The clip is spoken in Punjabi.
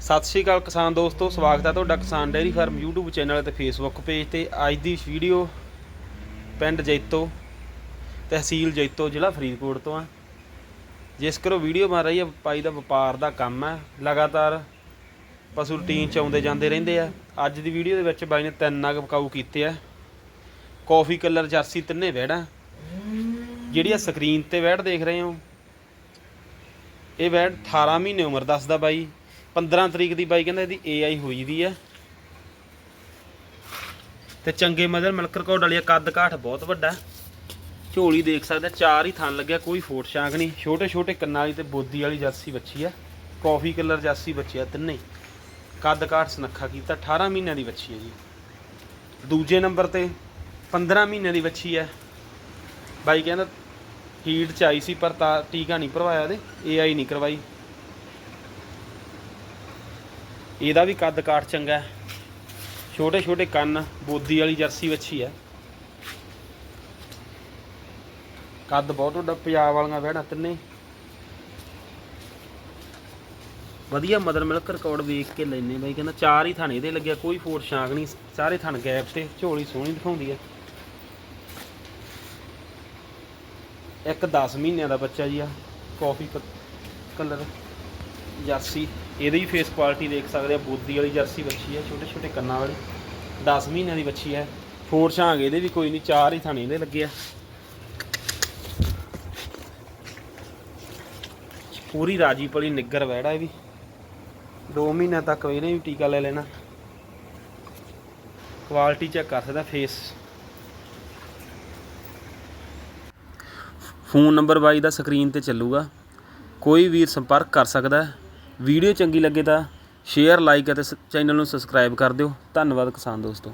ਸਤਿ ਸ਼੍ਰੀ ਅਕਾਲ ਕਿਸਾਨ ਦੋਸਤੋ, ਸਵਾਗਤ ਹੈ ਤੁਹਾਡਾ Kisan dairy farm YouTube channel ਅਤੇ Facebook ਪੇਜ ਤੇ। ਅੱਜ ਦੀ ਵੀਡੀਓ ਪਿੰਡ ਜੈਤੋ, ਤਹਿਸੀਲ ਜੈਤੋ, ਜ਼ਿਲ੍ਹਾ ਫਰੀਦਕੋਟ ਤੋਂ ਆ ਜਿਸ ਕਰੋ ਵੀਡੀਓ ਬਣ ਰਹੀ ਹੈ ਪਾਈ ਦਾ ਵਪਾਰ ਦਾ ਕੰਮ ਹੈ। ਲਗਾਤਾਰ ਪਸ਼ੂ ਰੂਟੀਨ ਚ ਆਉਂਦੇ ਜਾਂਦੇ ਰਹਿੰਦੇ ਆ। ਅੱਜ ਦੀ ਵੀਡੀਓ ਦੇ ਵਿੱਚ ਬਾਈ ਨੇ ਤਿੰਨ ਨਗ ਬਕਾਊ ਕੀਤੇ ਆ। ਕਾਫੀ ਕਲਰ ਜਰਸੀ ਤਿੰਨੇ ਵੈੜਾਂ ਜਿਹੜੀ ਆ ਸਕਰੀਨ ਤੇ ਵੈੜ ਦੇਖ ਰਹੇ ਹੋ। ਇਹ ਵੈੜ 18 ਮਹੀਨੇ ਉਮਰ ਦੱਸਦਾ ਬਾਈ। 15 ਤਰੀਕ ਦੀ ਬਾਈ ਕਹਿੰਦਾ ਇਹਦੀ ਏਆਈ ਹੋਈ ਦੀ ਹੈ ਤੇ ਚੰਗੇ ਮਦਰ ਮਿਲਕ ਰਿਕਾਰਡ ਵਾਲੀ ਕੱਦ ਕਾਠ ਬਹੁਤ ਵੱਡਾ। ਝੋਲੀ ਦੇਖ ਸਕਦੇ ਚਾਰ ਹੀ ਥਣ ਲੱਗਿਆ, ਕੋਈ ਫੋਟ ਸ਼ਾਂਕ ਨਹੀਂ। ਛੋਟੇ ਛੋਟੇ ਕੰਨਾਂ ਵਾਲੀ ਤੇ ਬੋਦੀ ਵਾਲੀ ਜਰਸੀ ਬੱਚੀ ਆ। ਕਾਫੀ ਕਲਰ ਜਰਸੀ ਬੱਚੀ ਆ ਤਿੰਨੇ। ਕੱਦ ਕਾਠ ਸੁਨੱਖਾ ਕੀਤਾ 18 ਮਹੀਨਿਆਂ ਦੀ ਬੱਚੀ ਹੈ ਜੀ। ਦੂਜੇ ਨੰਬਰ ਤੇ 15 ਮਹੀਨਿਆਂ ਦੀ ਬੱਚੀ ਹੈ ਬਾਈ ਕਹਿੰਦਾ, ਹੀਟ ਚ ਆਈ ਸੀ, ਪਰ ਤਾਂ ਟੀਕਾ ਨਹੀਂ ਭਰਵਾਇਆ ਇਹਦੇ ਏਆਈ ਨਹੀਂ ਕਰਵਾਈ। ਇਹਦਾ ਵੀ ਕੱਦ ਕਾਠ ਚੰਗਾ ਹੈ। ਛੋਟੇ ਛੋਟੇ ਕੰਨ, ਬੋਦੀ ਵਾਲੀ ਜਰਸੀ ਵੱਛੀ ਹੈ। ਕੱਦ ਬਹੁਤ ਵੱਡਾ, ਪੰਜਾਬ ਵਾਲੀਆਂ ਵਹਿਣਾ ਤਿੰਨੇ। ਵਧੀਆ ਮਦਰ ਮਿਲਕ ਰਿਕਾਰਡ ਵੇਖ ਕੇ ਲੈਨੇ ਬਾਈ, ਕਹਿੰਦਾ ਚਾਰ ਹੀ ਥਾਣੇ ਇਹਦੇ ਲੱਗਿਆ, ਕੋਈ ਫੋਰ ਸ਼ਾਂਕ ਨਹੀਂ, ਸਾਰੇ ਥਣ ਗੈਪ ਤੇ, ਝੋਲੀ ਸੋਹਣੀ ਦਿਖਾਉਂਦੀ ਹੈ। ਇੱਕ 10 ਮਹੀਨਿਆਂ ਦਾ ਬੱਚਾ ਜੀ ਆ ਕਾਫੀ ਕਲਰ ਜਰਸੀ, ਇਹਦੀ ਵੀ ਫੇਸ ਕੁਆਲਿਟੀ ਦੇਖ ਸਕਦੇ ਆ, ਬੋਦੀ ਵਾਲੀ ਜਰਸੀ ਬੱਚੀ ਹੈ, ਛੋਟੇ ਛੋਟੇ ਕੰਨਾਂ ਵਾਲੀ। 10 ਮਹੀਨਿਆਂ ਦੀ ਬੱਚੀ ਹੈ। ਫੋਰ ਛਾਂਗ ਇਹਦੇ ਵੀ ਕੋਈ ਨਹੀਂ, ਚਾਰ ਹੀ ਥਾਣੇ ਇਹਦੇ ਲੱਗੇ ਆ। ਪੂਰੀ ਰਾਜੀ ਪਲੀ ਨਿੱਗਰ ਵੈੜਾ ਇਹ ਵੀ। 2 ਮਹੀਨਿਆਂ ਤੱਕ ਇਹਨੇ ਵੀ ਟੀਕਾ ਲੈ ਲੈਣਾ। ਕੁਆਲਿਟੀ ਚੈੱਕ ਕਰ ਸਕਦਾ ਫੇਸ ਫੋਨ ਨੰਬਰ ਬਾਈ ਦਾ ਸਕਰੀਨ ਤੇ ਚੱਲੂਗਾ। ਕੋਈ ਵੀਰ ਸੰਪਰਕ ਕਰ ਸਕਦਾ। ਹੈ ਵੀਡੀਓ ਚੰਗੀ ਲੱਗੇ ਤਾਂ ਸ਼ੇਅਰ ਲਾਈਕ ਅਤੇ ਸ ਚੈਨਲ ਨੂੰ ਸਬਸਕ੍ਰਾਈਬ ਕਰ ਦਿਓ। ਧੰਨਵਾਦ ਕਿਸਾਨ ਦੋਸਤੋ।